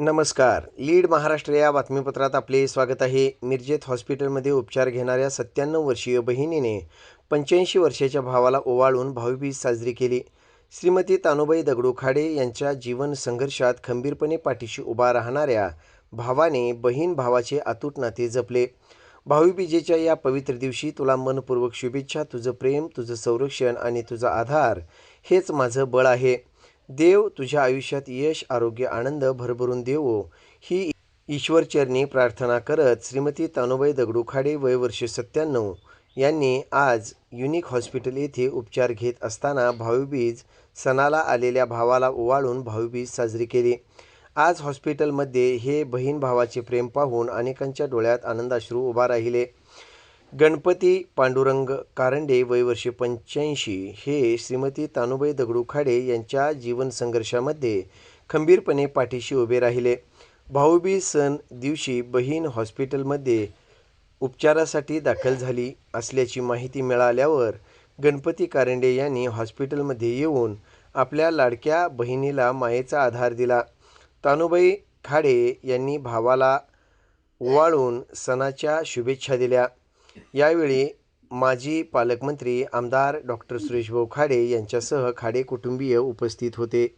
नमस्कार. लीड महाराष्ट्र या बातमीपत्रात आपले स्वागत आहे. मिरजेत हॉस्पिटलमध्ये उपचार घेणाऱ्या सत्त्याण्णव वर्षीय बहिणीने पंच्याऐंशी वर्षाच्या भावाला ओवाळून भाऊबीज साजरी केली. श्रीमती तानुबाई दगडू खाडे यांच्या जीवन संघर्षात खंबीरपणे पाठीशी उभा राहणाऱ्या भावाने बहीण भावाचे अतूट नाते जपले. भाऊबीजेच्या या पवित्र दिवशी तुला मनपूर्वक शुभेच्छा तुझं प्रेम तुझं संरक्षण आणि तुझा आधार हेच माझं बळ आहे. देव तुझ्या आयुष्यात यश आरोग्य आनंद भरभरून देवो. ही ईश्वरचरणी प्रार्थना करत श्रीमती तानुबाई दगडू खाडे वय वर्ष सत्त्याण्णव यांनी आज युनिक हॉस्पिटल येथे उपचार घेत असताना भाऊबीज सणाला आलेल्या भावाला ओवाळून भाऊबीज साजरी केली. आज हॉस्पिटलमध्ये हे बहीण भावाचे प्रेम पाहून अनेकांच्या डोळ्यात आनंदाश्रू उभा राहिले. गणपती पांडुरंग कारंडे वयवर्षी पंच्याऐंशी हे श्रीमती तानुबाई दगडू खाडे यांच्या जीवन संघर्षामध्ये खंबीरपणे पाठीशी उभे राहिले. भाऊबी सण दिवशी बहीण हॉस्पिटलमध्ये उपचारासाठी दाखल झाली असल्याची माहिती मिळाल्यावर गणपती कारंडे यांनी हॉस्पिटलमध्ये येऊन आपल्या लाडक्या बहिणीला मायेचा आधार दिला. तानुबाई खाडे यांनी भावाला ओवाळून सणाच्या शुभेच्छा दिल्या. यावेळी माजी पालकमंत्री आमदार डॉक्टर सुरेशभाऊ खाडे यांच्यासह खाडे कुटुंबीय उपस्थित होते.